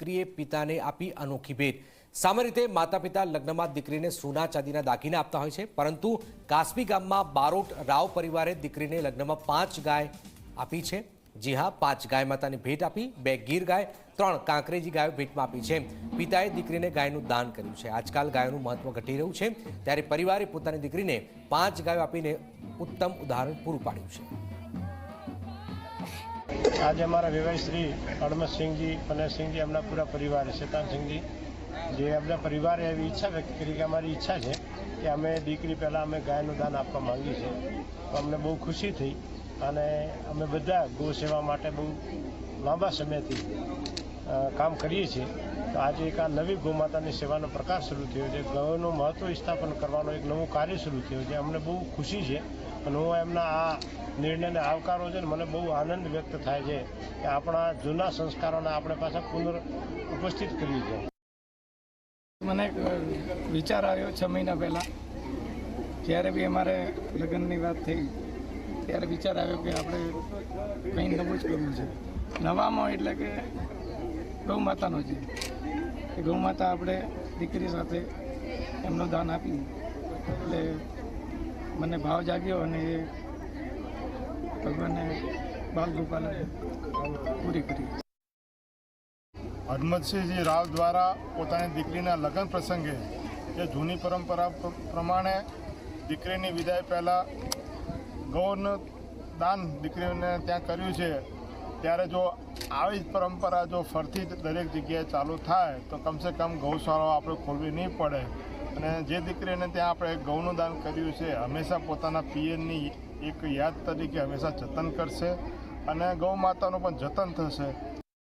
દીકરીએ પિતાને આપી અનોખી ભેટ. સામાન્ય રીતે માતા પિતા લગ્નમાં દીકરીને સોના ચાંદીના દાગીના આપતા હોય છે, પરંતુ કાસબી ગામમાં બારોટ રાવ પરિવારે દીકરીને લગ્નમાં પાંચ ગાય આપી છે. જી હા, પાંચ ગાય માતાની ભેટ આપી, બે ગીર ગાય, ત્રણ કાંકરેજી ગાયો ભેટમાં આપી છે. પિતાએ દીકરીને ગાયનું દાન કર્યું છે. આજકાલ ગાયોનું મહત્વ ઘટી રહ્યું છે. ત્યારે પરિવારે પોતાની દીકરીને પાંચ ગાયો આપીને ઉત્તમ ઉદાહરણ પૂરું પાડ્યું છે. આજે અમારા વિવાહી શ્રી હડમતસિંહજી પનેરસિંહજી એમના પૂરા પરિવારે શેતાનસિંહજી જે એમના પરિવારે એવી ઈચ્છા વ્યક્ત કરી કે અમારી ઈચ્છા છે કે અમે દીકરી પહેલાં અમે ગાયનું દાન આપવા માંગીએ છીએ. તો અમને બહુ ખુશી થઈ અને અમે બધા ગૌ સેવા માટે બહુ લાંબા સમયથી કામ કરીએ છીએ. તો આજે એક આ નવી ગૌમાતાની સેવાનો પ્રકાર શરૂ થયો છે. ગૌનું મહત્વ સ્થાપન કરવાનો એક નવું કાર્ય શરૂ થયું છે. અમને બહુ ખુશી છે અને હું એમના આ નિર્ણયને આવકારો છે મને બહુ આનંદ વ્યક્ત થાય છે કે આપણા જૂના સંસ્કારોને આપણે પાછા પુનઃ ઉપસ્થિત કરીએ છીએ. મને વિચાર આવ્યો છ મહિના પહેલાં. જ્યારે બી અમારે લગ્નની વાત થઈ, ત્યારે વિચાર આવ્યો કે આપણે કંઈ નવું જ કરવું છે. નવામાં એટલે કે ગૌ માતાનો છે. કે ગૌ માતા આપણે દીકરી સાથે એમનું દાન આપ્યું એટલે મને ભાવ જાગ્યો અને એ ભગવાને બાલ ગોપાલે પૂરી કરી. હરમતસિંહજી રાવ દ્વારા પોતાની દીકરીના લગ્ન પ્રસંગે જે જૂની પરંપરા પ્રમાણે દીકરીની વિદાય પહેલાં ગૌનું દાન દીકરીને ત્યાં કર્યું છે. ત્યારે જો આવી જ પરંપરા જો ફરતી દરેક જગ્યાએ ચાલુ થાય, તો કમસે કમ ગૌશાળાઓ આપણે ખોલવી નહીં પડે. અને જે દીકરીને ત્યાં આપણે ગૌનું દાન કર્યું છે, હંમેશા પોતાના પિયરની એક યાદ તરીકે હંમેશા જતન કરશે અને ગૌ માતાનું પણ જતન થશે.